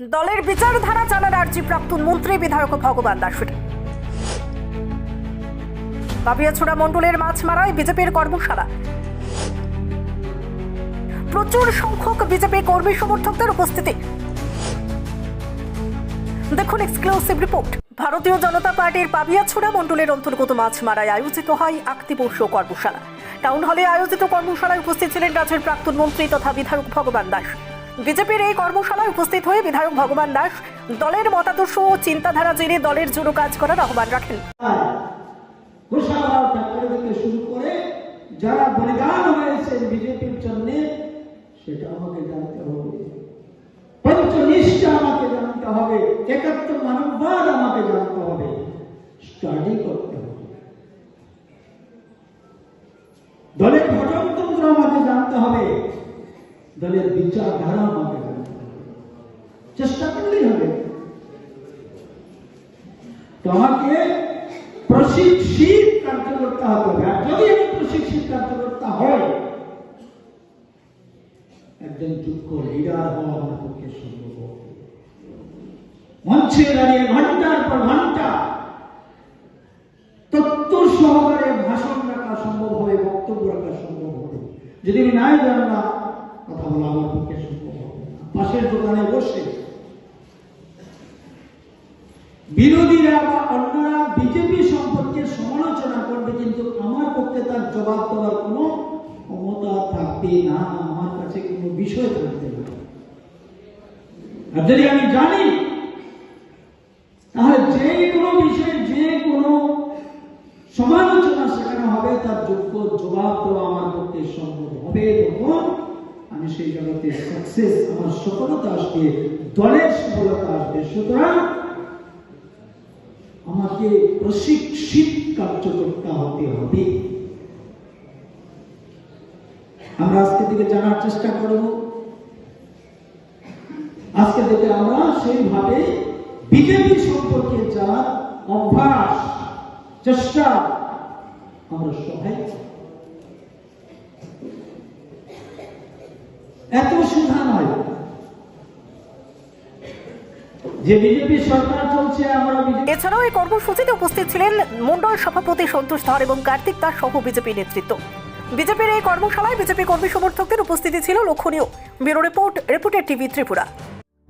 দলের বিচারধারা চালার আর্জি প্রাক্তন মন্ত্রী বিধায়ক ভগবান দাসের। বাবিয়াছড়া মণ্ডলের মাছ মারায় বিজেপির কর্মশালা। প্রচুর সংখ্যক বিজেপি কর্মী সমর্থকদের উপস্থিতি। দেখুন এক্সক্লুসিভ রিপোর্ট ভারতীয় জনতা পার্টির পাবিয়াছড়া মণ্ডলের অন্তর্গত মাছমারায় আয়োজিত হয় আক্তিবর্ষ কর্মশালা। টাউন হলে আয়োজিত কর্মশালায় উপস্থিত ছিলেন রাজ্যের প্রাক্তন মন্ত্রী তথা বিধায়ক ভগবান দাস। বিজেপির এই কর্মশালায় উপস্থিত হয়ে বিধায়ক ভগবান দাস দলের মতাদর্শ ও চিন্তাধারা জেনে দলের জন্য কাজ করার আহ্বান রাখেন। শুরু করে যারা বলিদান বিজেপির জন্য সেটা আমাকে জানতে হবে। পঞ্চনিষ্ঠা আমাকে জানতে হবে, একাত্তর মানববাদ আমাকে জানতে হবে। স্টাডি করতে হবে। দলের ঘটনতন্ত্র আমাকে জানতে হবে। দলের বিচারধারা আমাকে চেষ্টা করলেই হবে। তো আমাকে প্রশিক্ষিত কার্যকর্তা হতে হবে। যদি আমি প্রশিক্ষিত কার্যকর্তা হই, একজন যোগ্য লিডার হওয়া আমার পক্ষে সম্ভব মঞ্চে দাঁড়িয়ে ঘণ্টার পর ঘণ্টা তত্ত্ব সহকারে ভাষণ রাখা সম্ভব হবে, বক্তব্য রাখা সম্ভব হবে। যদি আমি নাই জানলাম কথা বলা আমার পক্ষে সম্ভব পাশের দোকানে বসে বিরোধীরা বা অন্যরা বিজেপি সম্পর্কে সমালোচনা করবে, কিন্তু আমার পক্ষে তার জবাব দেওয়ার কোনো ক্ষমতা থাকবে না, আমার কাছে কোনো বিষয় থাকবে না। আর যদি আমি জানি, তাহলে যে কোনো বিষয়ে যে কোনো সমালোচনা সেখানে হবে, তার যোগ্য জবাব দেওয়া আমার পক্ষে সম্ভব হবে, তখন আমি সেই জগতে সাকসেস আমার সফলতা আসবে, দলের সফলতা আসবে। সুতরাং আমাকে প্রশিক্ষিত কার্যকর্তা হতে হবে। আমরা আজকে থেকে জানার চেষ্টা করব। আজকে থেকে আমরা সেইভাবে বিজেপি সম্পর্কে জানার অভ্যাস, চেষ্টা, আমরা সহায় এত সুধা নয়। এছাড়াও এই কর্মসূচিতে উপস্থিত ছিলেন মন্ডল সভাপতি সন্তোষ ধর এবং কার্তিক দাস সহ বিজেপি নেতৃত্ব। বিজেপির এই কর্মশালায় বিজেপি কর্মী সমর্থকদের উপস্থিতি ছিল লক্ষণীয় ব্যুরো রিপোর্ট, রিপোর্টের টিভি ত্রিপুরা।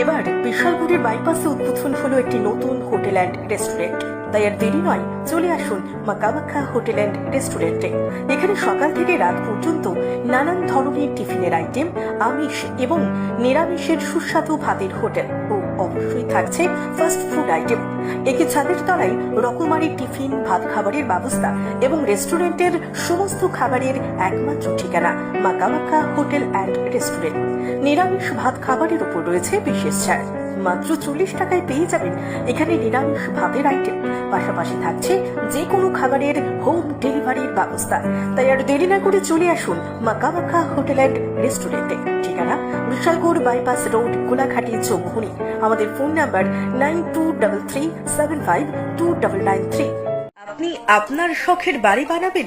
এবার বিশালগড়ের বাইপাসে উদ্বোধন হলো একটি নতুন হোটেল অ্যান্ড রেস্টুরেন্ট। তাই আর দেরি নয়, চলে আসুন মাকামাখা হোটেল অ্যান্ড রেস্টুরেন্টে। এখানে সকাল থেকে রাত পর্যন্ত নানান ধরনের টিফিনের আইটেম, আমিষ এবং নিরামিষের সুস্বাদু ভাতের হোটেল ও অবশ্যই থাকছে ফাস্ট ফুড আইটেম একে ছাদের তলায় রকমারি টিফিন ভাত খাবারের ব্যবস্থা এবং রেস্টুরেন্টের সমস্ত খাবারের একমাত্র ঠিকানা মাকামাকা হোটেল অ্যান্ড রেস্টুরেন্ট। নিরামিষ ভাত খাবারের উপর রয়েছে বিশেষ ছাড়। মাত্র চল্লিশ টাকায় পেয়ে যাবেন এখানে নিরামিষ ভাতের আইটেম পাশাপাশি থাকছে যে কোনো খাবারের হোম ডেলিভারির ব্যবস্থা। তাই আর দেরি না করে চলে আসুন মাকামাকা হোটেল অ্যান্ড রেস্টুরেন্টে। ঠিকানা বিশালগড় বাইপাস রোড কোলাঘাটি চৌমুহনি। আমাদের phone number nine two double three seven five two double nine three. আপনি আপনার শখের বাড়ি বানাবেন?